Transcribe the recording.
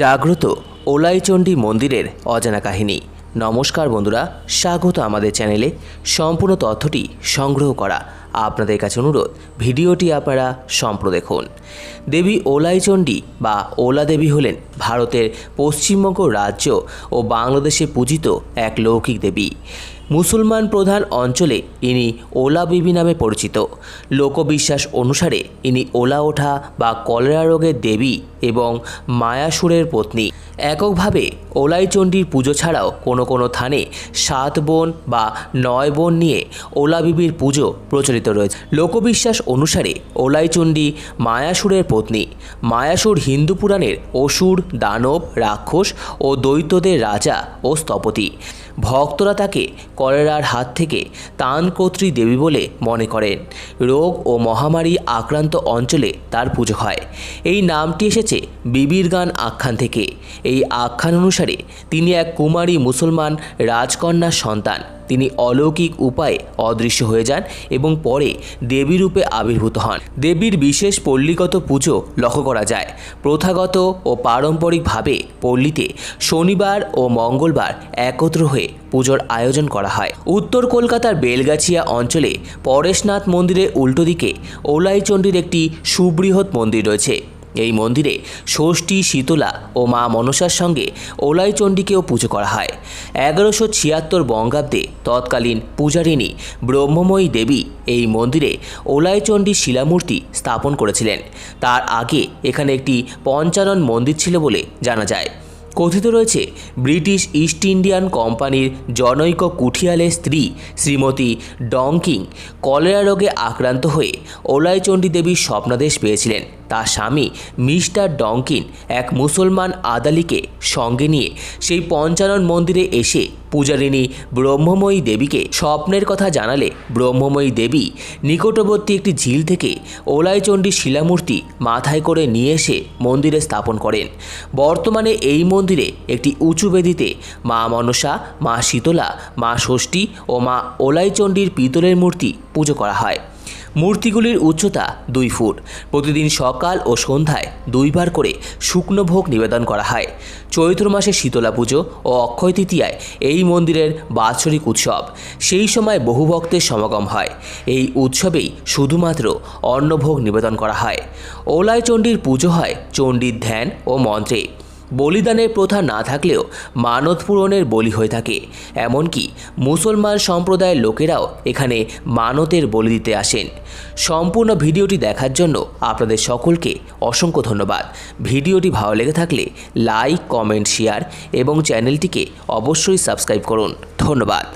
জাগ্রত ওলাইচণ্ডী মন্দিরের অজানা কাহিনী। নমস্কার বন্ধুরা, স্বাগত আমাদের চ্যানেলে। সম্পূর্ণ তথ্যটি সংগ্রহ করা আপনাদের কাছে অনুরোধ, ভিডিওটি আপনারা সম্প্র দেখুন। দেবী ওলাইচণ্ডী বা ওলা দেবী হলেন ভারতের পশ্চিমবঙ্গ রাজ্য ও বাংলাদেশে পূজিত এক লৌকিক দেবী। মুসলমান প্রধান অঞ্চলে ইনি ওলা বিবি নামে পরিচিত। লোকবিশ্বাস অনুসারে ইনি ওলা ওঠা বা কলেরা রোগের দেবী এবং মায়াসুরের পত্নী। এককভাবে ওলাইচণ্ডীর পুজো ছাড়াও কোনো কোনো থানে সাত বোন বা নয় বোন নিয়ে ওলা বিবির পুজো প্রচলিত রয়েছে। লোকবিশ্বাস অনুসারে ওলাইচণ্ডী মায়াসুরের পত্নী। মায়াসুর হিন্দু পুরাণের অসুর, দানব, রাক্ষস ও দৈত্যদের রাজা ও স্থপতি। ভক্তরা তাকে কলেরার হাত থেকে তানকর্ত্রী দেবী বলে মনে করেন। রোগ ও মহামারী আক্রান্ত অঞ্চলে তার পুজো হয়। এই নামটি এসেছে বিবির গান আখ্যান থেকে। এই আখ্যান অনুসারে তিনি এক কুমারী মুসলমান রাজকন্যার সন্তান। তিনি অলৌকিক উপায়ে অদৃশ্য হয়ে যান এবং পরে দেবী রূপে আবির্ভূত হন। দেবীর বিশেষ পল্লীগত পুজো লক্ষ্য করা যায়। প্রথাগত ও পারম্পরিকভাবে পল্লীতে শনিবার ও মঙ্গলবার একত্র হয়ে পুজোর আয়োজন করা হয়। উত্তর কলকাতার বেলগাছিয়া অঞ্চলে পরেশনাথ মন্দিরের উল্টো দিকে ওলাইচণ্ডীর একটি সুবৃহৎ মন্দির রয়েছে। এই মন্দিরে ষষ্ঠী, শীতলা ও মা মনসার সঙ্গে ওলাইচণ্ডীকেও পুজো করা হয়। এগারোশো ছিয়াত্তর বঙ্গাব্দে তৎকালীন পূজারিণী ব্রহ্মময়ী দেবী এই মন্দিরে ওলাইচণ্ডী শিলামূর্তি স্থাপন করেছিলেন। তার আগে এখানে একটি পঞ্চানন মন্দির ছিল বলে জানা যায়। কথিত রয়েছে, ব্রিটিশ ইস্ট ইন্ডিয়ান কোম্পানির জনৈক কুঠিয়ালের স্ত্রী শ্রীমতী ডংকিং কলেরা রোগে আক্রান্ত হয়ে ওলাইচণ্ডী দেবীর স্বপ্নাদেশ পেয়েছিলেন। তার স্বামী মিস্টার ডংকিন এক মুসলমান আদালিকে সঙ্গে নিয়ে সেই পঞ্চানন মন্দিরে এসে পূজারিণী ব্রহ্মময়ী দেবীকে স্বপ্নের কথা জানালে ব্রহ্মময়ী দেবী নিকটবর্তী একটি ঝিল থেকে ওলাইচণ্ডী শিলামূর্তি মাথায় করে নিয়ে এসে মন্দিরে স্থাপন করেন। বর্তমানে এই মন্দিরে একটি উঁচু বেদিতে মা মনসা, মা শীতলা, মা ষষ্ঠী ও মা ওলাইচণ্ডীর পিতলের মূর্তি পুজো করা হয়। মূর্তিগুলির উচ্চতা দুই ফুট। প্রতিদিন সকাল ও সন্ধ্যায় দুইবার করে শুকনো ভোগ নিবেদন করা হয়। চৈত্র মাসে শীতলা পুজো ও অক্ষয় তৃতীয়ায় এই মন্দিরের বাৎসরিক উৎসব। সেই সময় বহু ভক্তের সমাগম হয়। এই উৎসবেই শুধুমাত্র অন্নভোগ নিবেদন করা হয়। ওলায় চণ্ডীর পুজো হয় চণ্ডীর ধ্যান ও মন্ত্রে। বলিদানের প্রথা না থাকলেও মানত পূরণের বলি হয়ে থাকে। এমনকি মুসলমান সম্প্রদায়ের লোকেরাও এখানে মানতের বলি দিতে আসেন। সম্পূর্ণ ভিডিওটি দেখার জন্য আপনাদের সকলকে অসংখ্য ধন্যবাদ। ভিডিওটি ভালো লেগে থাকলে লাইক, কমেন্ট, শেয়ার এবং চ্যানেলটিকে অবশ্যই সাবস্ক্রাইব করুন। ধন্যবাদ।